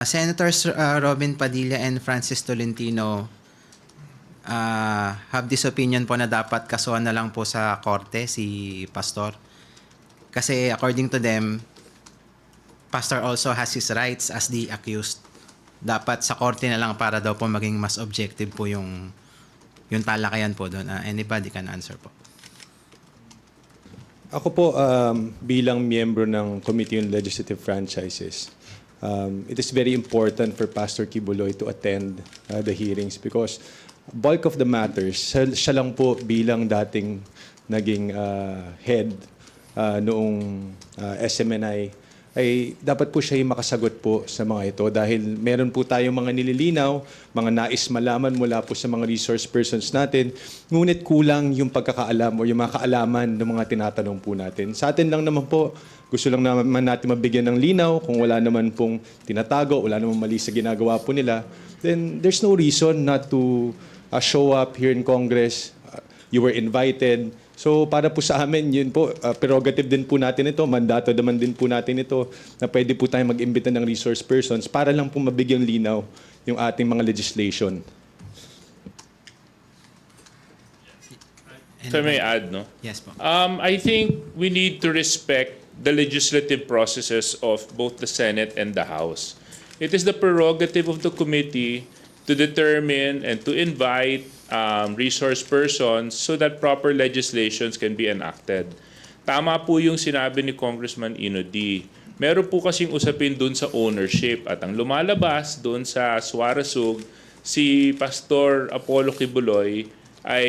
Senators uh, Robin Padilla and Francis Tolentino uh, have this opinion po na dapat kasuhan na lang po sa korte si Pastor. Kasi according to them, Pastor also has his rights as the accused. Dapat sa korte na lang para daw po maging mas objective po yung yung talakayan po doon. Uh, anybody can answer po. Ako po um, bilang miyembro ng Committee on Legislative Franchises, um, it is very important for Pastor Kibuloy to attend uh, the hearings because bulk of the matters, siya, lang po bilang dating naging uh, head uh, noong uh, SMNI ay dapat po siya yung makasagot po sa mga ito dahil meron po tayong mga nililinaw, mga nais malaman mula po sa mga resource persons natin, ngunit kulang yung pagkakaalam o yung mga kaalaman ng mga tinatanong po natin. Sa atin lang naman po, gusto lang naman natin mabigyan ng linaw kung wala naman pong tinatago, wala naman mali sa ginagawa po nila, then there's no reason not to uh, show up here in Congress. Uh, you were invited. So para po sa amin, yun po, uh, prerogative din po natin ito, mandato naman din po natin ito, na pwede po tayo mag-imbita ng resource persons para lang po mabigyan linaw yung ating mga legislation. If I may add, no? Yes po. Um, I think we need to respect the legislative processes of both the Senate and the House. It is the prerogative of the committee to determine and to invite um, resource persons so that proper legislations can be enacted. Tama po yung sinabi ni Congressman Ino D. Meron po kasing usapin doon sa ownership at ang lumalabas doon sa Suarasug, si Pastor Apollo Kibuloy ay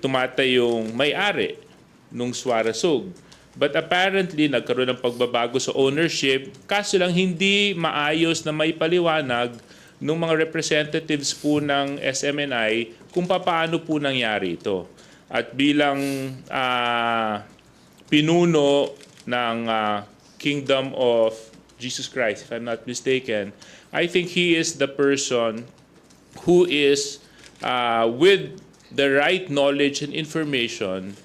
tumatayong may-ari nung Suarasug. But apparently, nagkaroon ng pagbabago sa ownership, kaso lang hindi maayos na may paliwanag ng mga representatives po ng SMNI kung paano po nangyari ito. At bilang ah, pinuno ng ah, Kingdom of Jesus Christ, if I'm not mistaken, I think he is the person who is uh, with the right knowledge and information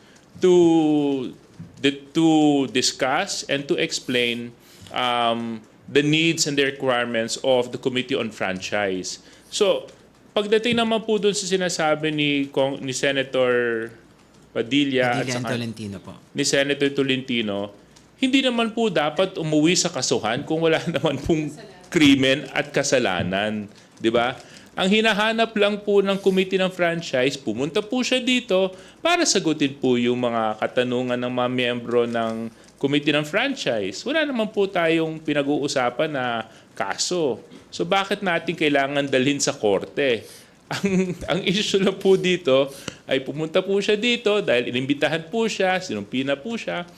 to to discuss and to explain um, the needs and the requirements of the Committee on Franchise. So, pagdating naman po dun sa sinasabi ni, Kong, ni Senator Padilla, Padilla at saka Tolentino po. ni Senator Tolentino, hindi naman po dapat umuwi sa kasuhan kung wala naman pong krimen at kasalanan. Di ba? Ang hinahanap lang po ng Committee ng Franchise, pumunta po siya dito para sagutin po yung mga katanungan ng mga miyembro ng Committee ng Franchise. Wala naman po tayong pinag-uusapan na kaso. So bakit natin kailangan dalhin sa korte? Ang, ang issue lang po dito ay pumunta po siya dito dahil inimbitahan po siya, sinumpina po siya,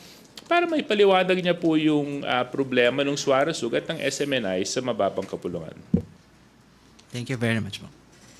para may paliwanag niya po yung ah, problema ng Suarez at ng SMNI sa mababang kapulungan. Thank you very much po.